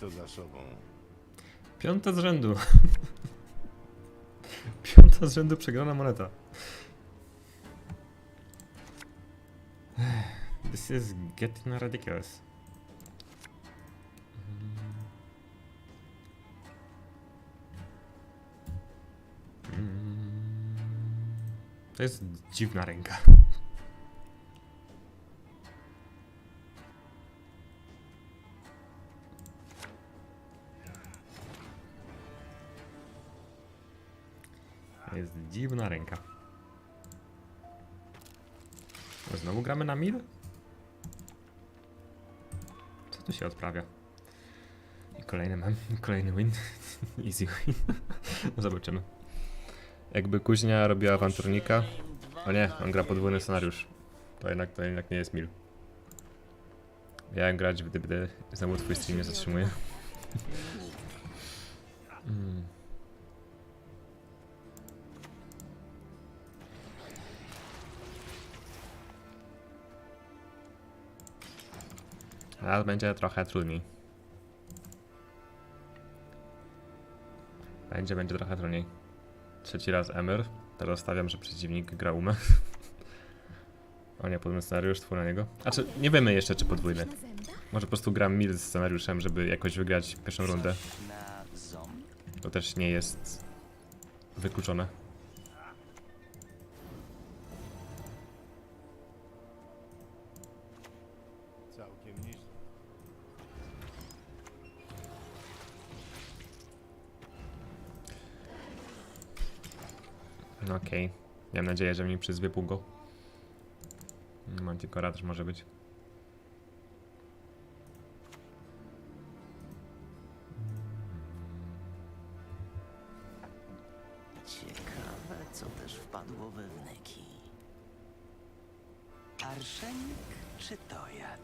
To za sobą. Piąta z rzędu. Piąta z rzędu przegrana moneta. This is getting ridiculous. Mm. To jest dziwna ręka. Dziwna ręka. Znowu gramy na mid? Co tu się odprawia? I kolejny mam, kolejny win. Easy win. Zobaczymy. Jakby kuźnia robiła awanturnika. O nie, on gra podwójny scenariusz. To jednak, to jednak nie jest mil. Miałem grać w znowu twój stream zatrzymuje. Mm. Ale będzie trochę trudniej. Będzie, będzie trochę trudniej. Trzeci raz Emir. Teraz stawiam, że przeciwnik gra umę. o nie, podwójny scenariusz, twój na niego. A czy nie wiemy jeszcze, czy podwójny. Może po prostu gram mil z scenariuszem, żeby jakoś wygrać pierwszą rundę. To też nie jest wykluczone. Okej. Mam nadzieję, że mi przyzwie Pugo. Manticora też może być. Ciekawe, co też wpadło we wnyki. Arszenik czy tojad?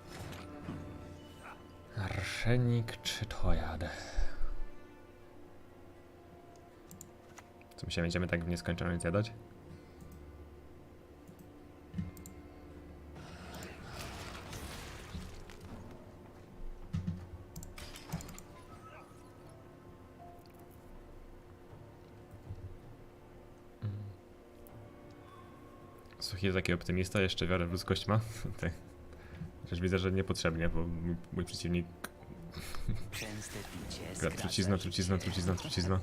Arszenik czy tojad? Co my się będziemy tak w nieskończoność zjadać? Jest taki optymista, jeszcze wiarę w ludzkość ma. Tak. Chociaż widzę, że niepotrzebnie, bo mój, mój przeciwnik Częste picie gra trucizna, trucizna, trucizna, trucizna.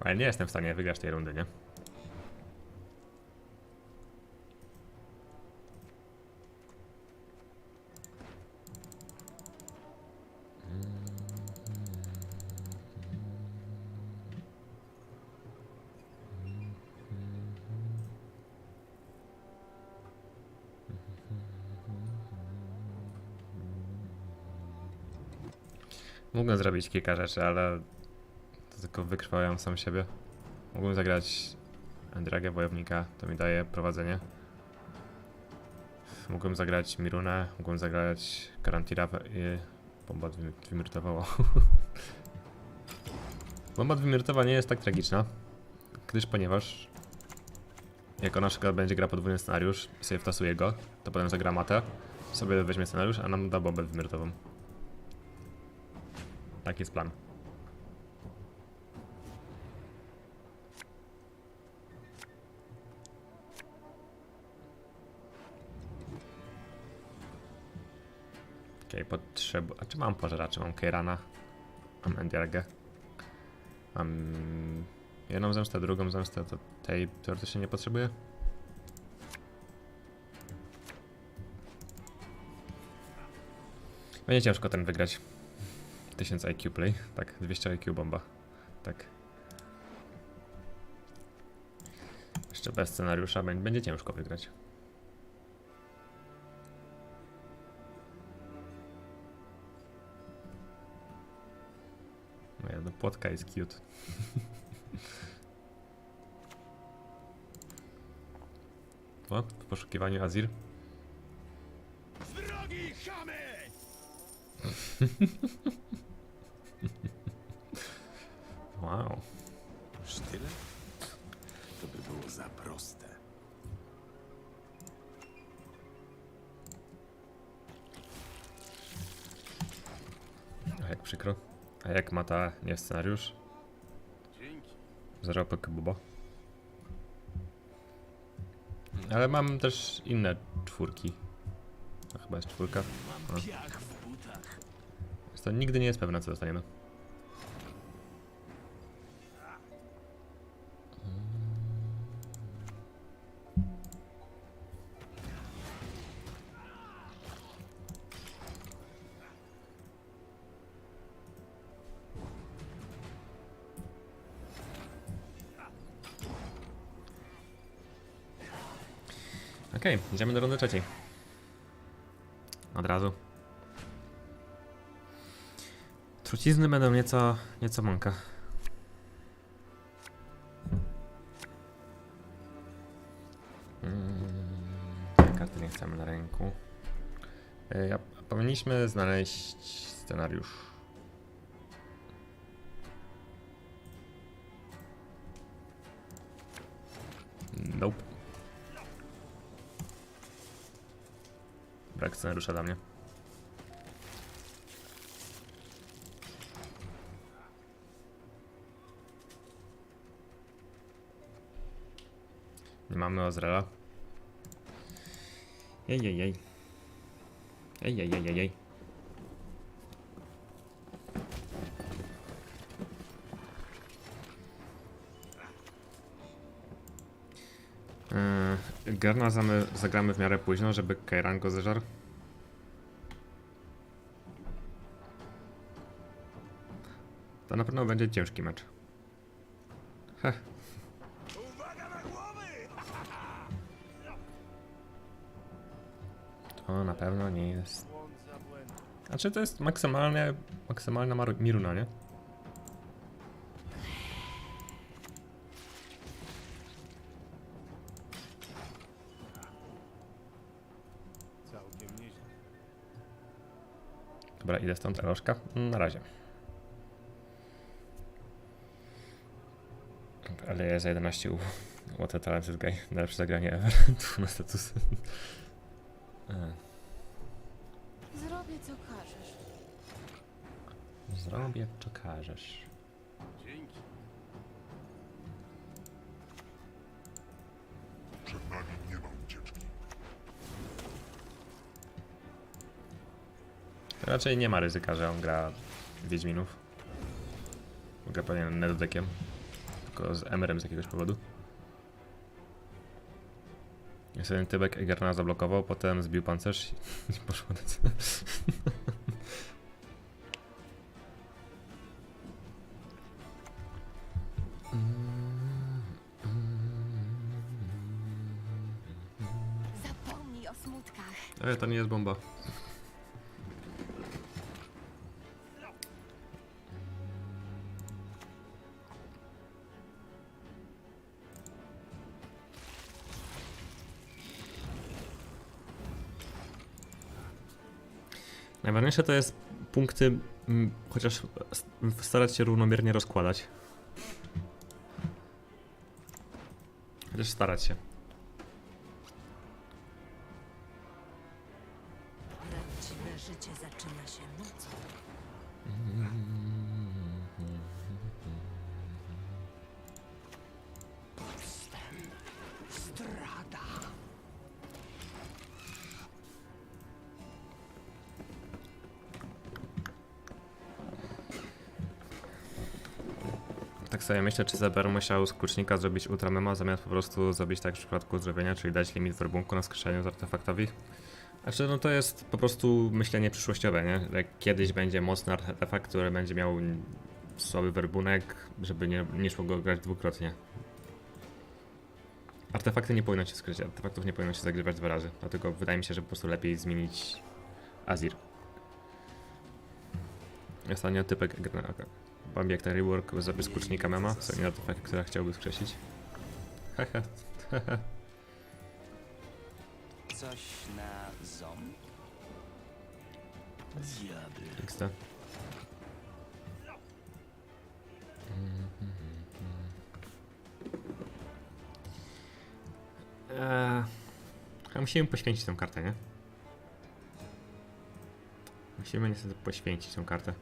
Ale nie jestem w stanie wygrać tej rundy, nie? Mógłbym zrobić kilka rzeczy, ale to tylko wykrwałem sam siebie. Mógłbym zagrać Andragę Wojownika, to mi daje prowadzenie. Mógłbym zagrać Mirunę, mógłbym zagrać Karantira i bomba dwuminutowa. bomba dwuminutowa nie jest tak tragiczna, gdyż ponieważ jak ona na przykład będzie gra podwójny scenariusz sobie wtasuje go, to potem zagra matę, sobie weźmie scenariusz, a nam da bombę dwuminutową. Taki jest plan. Okej, potrzebu... A czy mam pożeraczy? Mam Keirana. Mam Endiargę. Mam... Jedną zemstę, drugą zemstę, to tej teoretycznie nie potrzebuję. Będzie ciężko ten wygrać. 1000 IQ play, tak, 200 IQ bomba, tak. Jeszcze bez scenariusza bę- będzie ciężko wygrać. Moja no płotka jest cute. O, w poszukiwaniu Azir. Z drogi, chamy! Wow. Już tyle? To by było za proste. A jak przykro. A jak ma ta nie scenariusz? Dzięki. Zarobek buba. Ale mam też inne czwórki. A chyba jest czwórka. Jest to nigdy nie jest pewne, co dostaniemy. Okej, idziemy do rundy trzeciej. Od razu. Trucizny będą nieco, nieco mąka. Mm, karty nie chcemy na ręku. E, Ja, powinniśmy znaleźć scenariusz. Nope. Brak scenariusza dla mnie. Nie mamy Ozrela. Jej, jej, jej. Ej, jej, jej, jej, jej. Gerna zamy, zagramy w miarę późno, żeby Kairan go zeżarł. To na pewno będzie ciężki mecz. Heh. To na pewno nie jest. Znaczy to jest maksymalnie, maksymalna Miruna, nie? Dobra, idę stąd, Eloszka. Na razie. Ale jest za 11 u What a talented guy. Najlepsze zagranie ever. Tu na status. E, Zrobię co każesz. Zrobię, co każesz. Raczej nie ma ryzyka, że on gra Wiedźminów. Gra pewnie Nedodekiem. Tylko z Emerem z jakiegoś powodu. Jest jeden tybek Egerna zablokował, potem zbił pancerz i poszło na. Zapomnij o smutkach. Ale to nie jest bomba. Najważniejsze to jest punkty, mm, chociaż starać się równomiernie rozkładać. Chociaż starać się. Sobie myślę, czy Zeber musiał z klucznika zrobić ultramema, zamiast po prostu zrobić tak w przypadku zrobienia, czyli dać limit werbunku na skrzeszeniu z artefaktowich. Znaczy, no to jest po prostu myślenie przyszłościowe, nie? Kiedyś będzie mocny artefakt, który będzie miał słaby werbunek, żeby nie, nie szło go grać dwukrotnie. Artefakty nie powinno się skryć, artefaktów nie powinno się zagrywać dwa razy, dlatego wydaje mi się, że po prostu lepiej zmienić Azir. Ostatnio typek Bambi jak ten rework zrobił z klucznika mema, są inne artefakty, które chciałby skrzesić. Hehe. Coś na ząb? XD. Eee, a musimy poświęcić tę kartę, nie? Musimy niestety poświęcić tę kartę.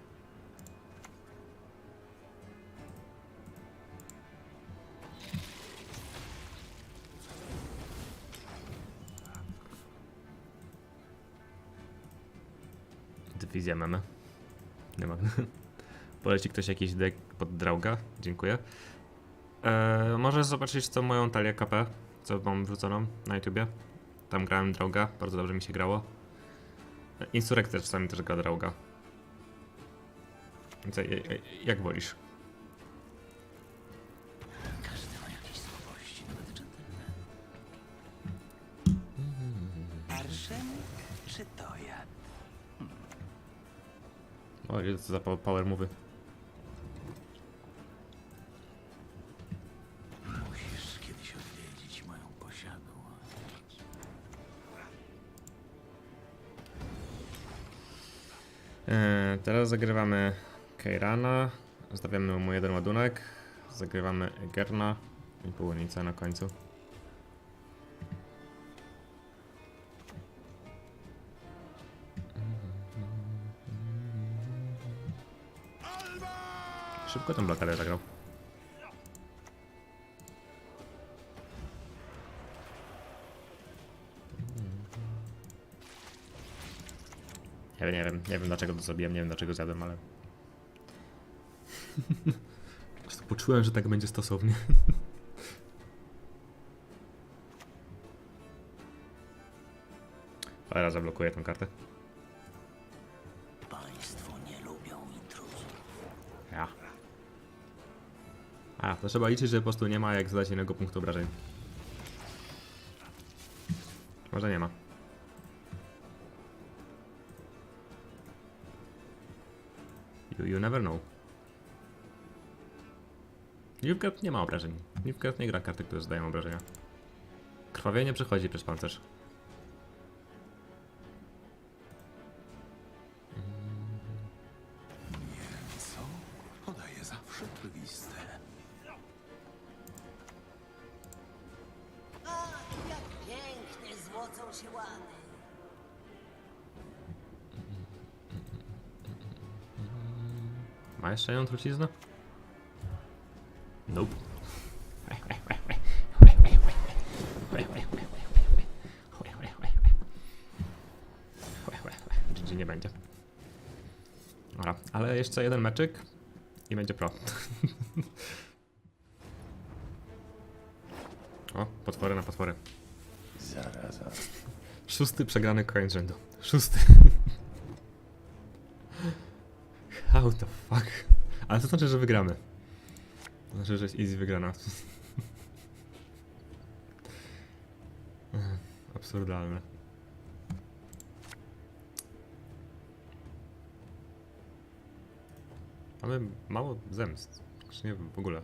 Dywizja mamy. Nie ma. Poleci ktoś jakiś deck pod Drauga? Dziękuję. Eee, możesz zobaczyć co moją talię KP, co mam wrzuconą na YouTubie. Tam grałem Drauga, bardzo dobrze mi się grało. E, Insurrekcja czasami też gra Drauga. Więc jak wolisz? Czy to ja? O, ile to za po- power mowy. Musisz kiedyś odwiedzić moją posiadłość. Eee, teraz zagrywamy Keirana, zostawiamy mu jeden ładunek, zagrywamy Egerna i połonicę na końcu. Szybko tą blokadę zagrał. Ja nie wiem, nie wiem dlaczego to zrobiłem, nie wiem dlaczego zjadłem, ale... Po prostu poczułem, że tak będzie stosownie. Teraz zablokuję tę kartę. To trzeba liczyć, że po prostu nie ma jak zadać innego punktu obrażeń. Może nie ma. You, you never know. Nilfgaard nie ma obrażeń. Nilfgaard nie gra karty, które zadają obrażenia. Krwawienie przechodzi przez pancerz. Ma jeszcze jedną truciznę? Nope. GG nie będzie. Dobra, ale jeszcze jeden meczyk i będzie pro. o, potwory na potwory. Zaraza. Szósty przegrany koniec rzędu. Szósty. How the fuck? Ale to znaczy, że wygramy. To znaczy, że jest easy wygrana. Absurdalne. Mamy mało zemst. Czy nie wiem, w ogóle.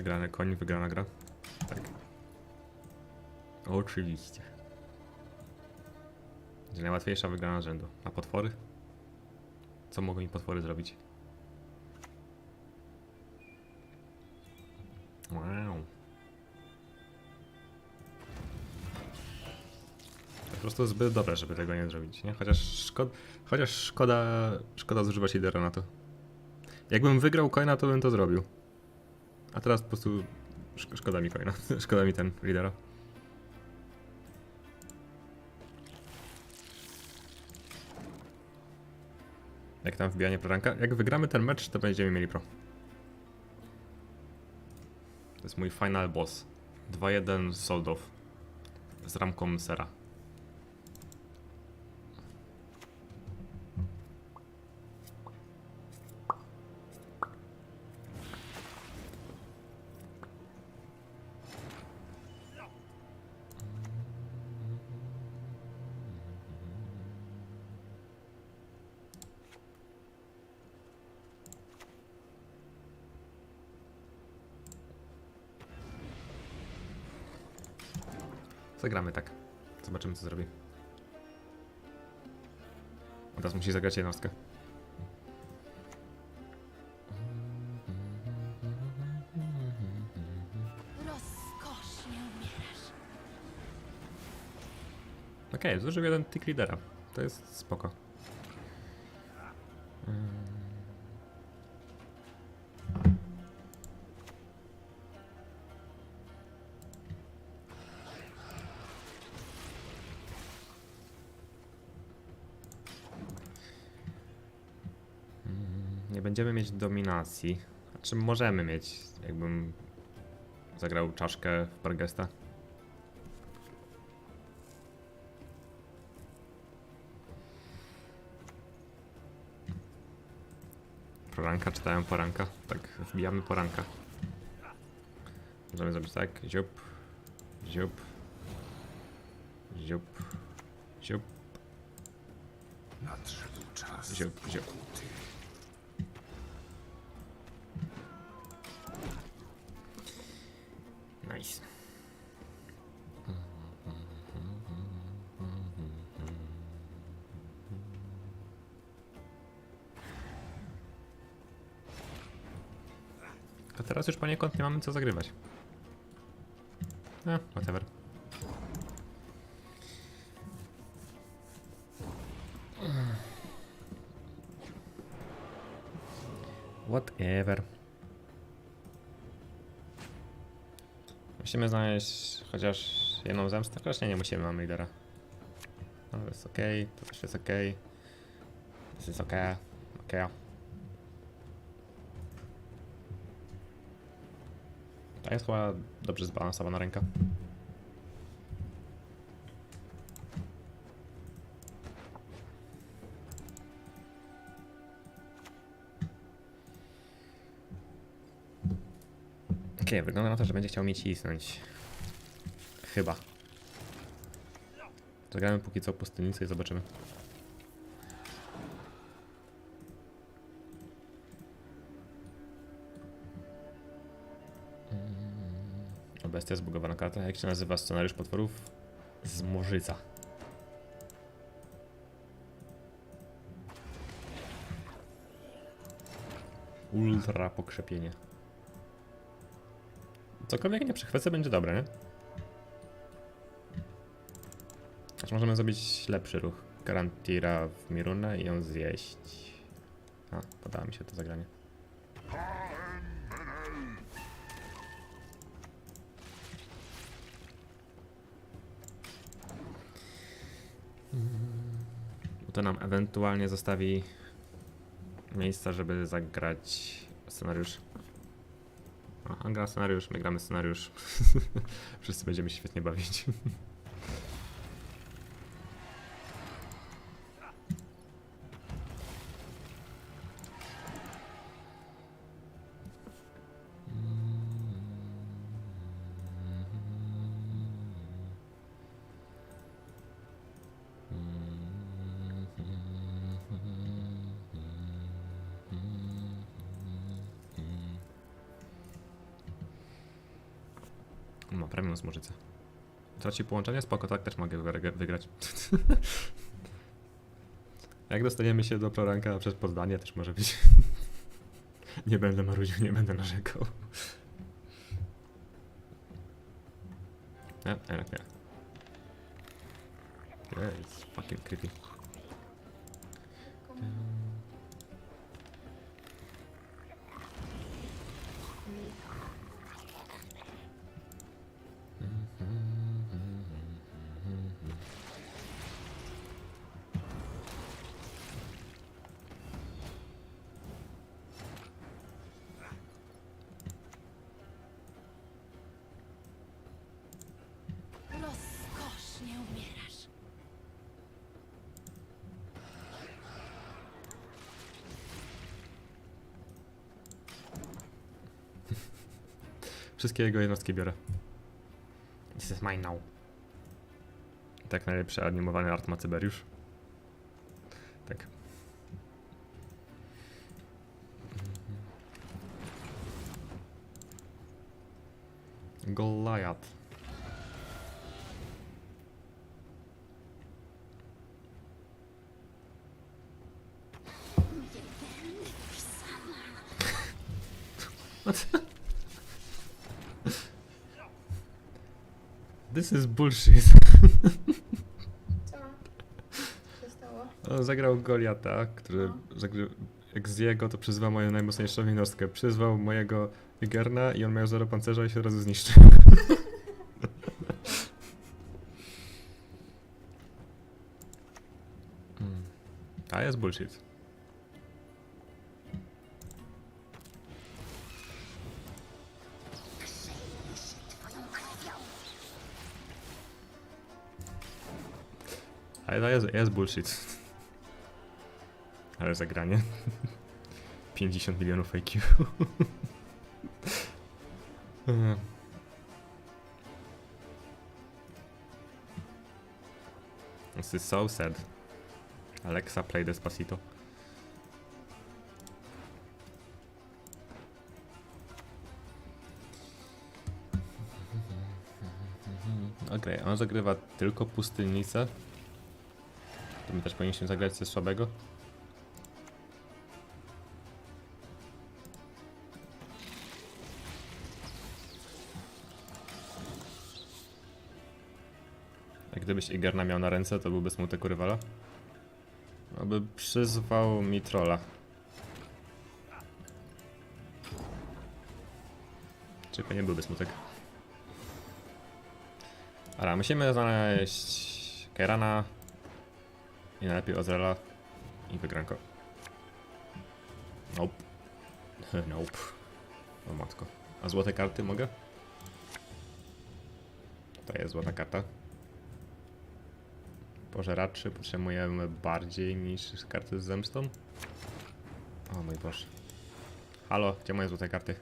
Przegrany koń, wygrana gra. Tak. Oczywiście. Będzie najłatwiejsza wygrana rzędu. A potwory? Co mogą mi potwory zrobić? Wow. To po prostu zbyt dobre, żeby tego nie zrobić, nie? Chociaż, szko chociaż szkoda, szkoda zużywać lidera na to. Jakbym wygrał coina, to bym to zrobił. A teraz po prostu szk szkoda mi coina. szkoda mi ten lidera. Jak tam wbijanie pro ranka? Jak wygramy ten mecz, to będziemy mieli pro. To jest mój final boss. 2-1 Soldow. Z ramką sera. Zagramy tak. Zobaczymy co zrobi. A Teraz musi zagrać jednostkę. Rozkosznie umierasz. Okej, zużył jeden tick lidera. To jest spoko. Nie będziemy mieć dominacji. Znaczy możemy mieć, jakbym zagrał czaszkę w Bargesta. Poranka, czytałem poranka. Tak, wbijamy poranka. Możemy zrobić tak, ziup, ziup, ziup, ziup, Nadszedł czas. ziup, ziup. Nice. A teraz już poniekąd nie mamy co zagrywać. Whatever. Whatever. Musimy znaleźć chociaż jedną zemstę, chociaż nie, nie musimy, mamy lidera. No, to jest okej, to też jest okej. To jest okej, okej. To jest chyba dobrze zbalansowana ręka. Okej, wygląda na to, że będzie chciał mi cisnąć. Chyba. Zagramy póki co pustynicę i zobaczymy. O, bestia zbugowana karta. Jak się nazywa scenariusz potworów? Z Morzyca. Ultra pokrzepienie. Cokolwiek nie przechwycę będzie dobre, nie? Aż możemy zrobić lepszy ruch. Garantira w Mirunę i ją zjeść. A, podoba mi się to zagranie. Bo to nam ewentualnie zostawi miejsca, żeby zagrać scenariusz. On gra scenariusz, my gramy scenariusz. Wszyscy będziemy się świetnie bawić. premium z Morzycy. Traci połączenie? Spoko, tak też mogę wygra- wygrać. Jak dostaniemy się do proranka przez poddanie, też może być. nie będę marudził, nie będę narzekał. Nie, jednak nie. Jest fucking creepy. Wszystkie jego jednostki biorę. This is mine now. Tak najlepszy animowany art ma Cyberiusz. Tak. Goliath. This is bullshit. Co? się stało? On zagrał Goliata, który No. zagry... jak zje go, to przyzwa moją najmocniejszą jednostkę. Przyzwał mojego Igerna i on miał zero pancerza i się od razu zniszczył. Mm. A jest bullshit. Ale to jest, jest bullshit. Ale zagranie. 50 milionów IQ. This is so sad. Alexa, play Despacito. Okej, on zagrywa tylko pustynnicę. To my też powinniśmy zagrać coś słabego. Jak gdybyś Igerna miał na ręce, to byłby smutek rywala. Aby przyzwał mi trolla. Czy to nie byłby smutek? Ale musimy znaleźć Kerana i najlepiej Ozrela i wygranko. Nope. nope. O matko. A złote karty mogę? To jest złota karta. Pożeraczy potrzebujemy bardziej niż karty z zemstą. O mój Boże. Halo, gdzie moje złote karty?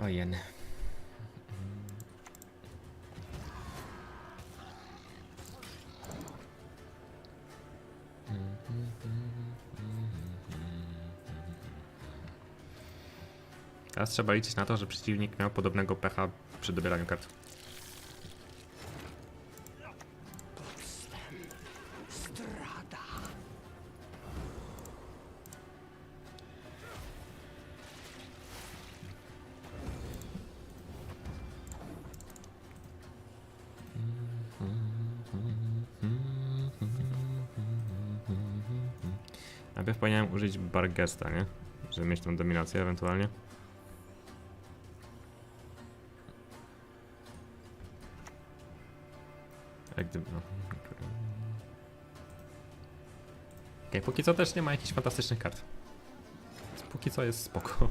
O Teraz trzeba liczyć na to, że przeciwnik miał podobnego pecha przy dobieraniu kart. Najpierw powinienem użyć Bargesta, nie? Żeby mieć tą dominację ewentualnie. Gdyby, no. Póki co też nie ma jakichś fantastycznych kart. Póki co jest spoko.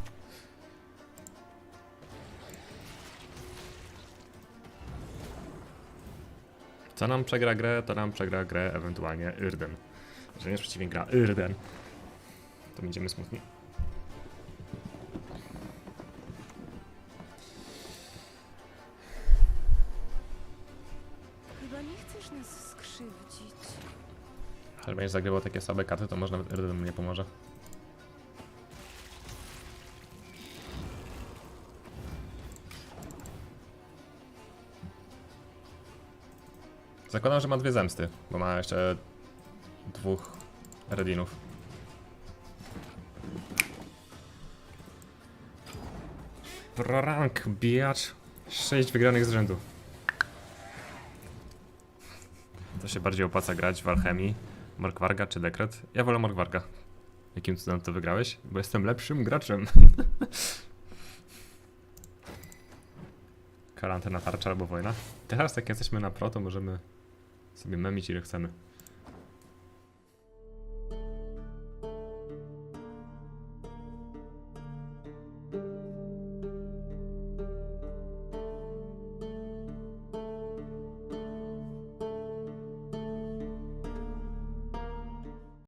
Co nam przegra grę, to nam przegra grę ewentualnie Irden. Jeżeli nasz przeciwnik gra Irden, to będziemy smutni. Będziesz zagrywał takie słabe karty, to może nawet Irden nie pomoże. Zakładam, że ma dwie zemsty, bo ma jeszcze dwóch Redinów. Rank, bijacz. Sześć wygranych z rzędu. To się bardziej opłaca grać w Alchemii, Morkwarga czy Dekret? Ja wolę Morkwarga. Jakim cudem to wygrałeś? Bo jestem lepszym graczem. Karantena tarcza albo wojna. Teraz jak jesteśmy na pro, to możemy sobie memić ile chcemy.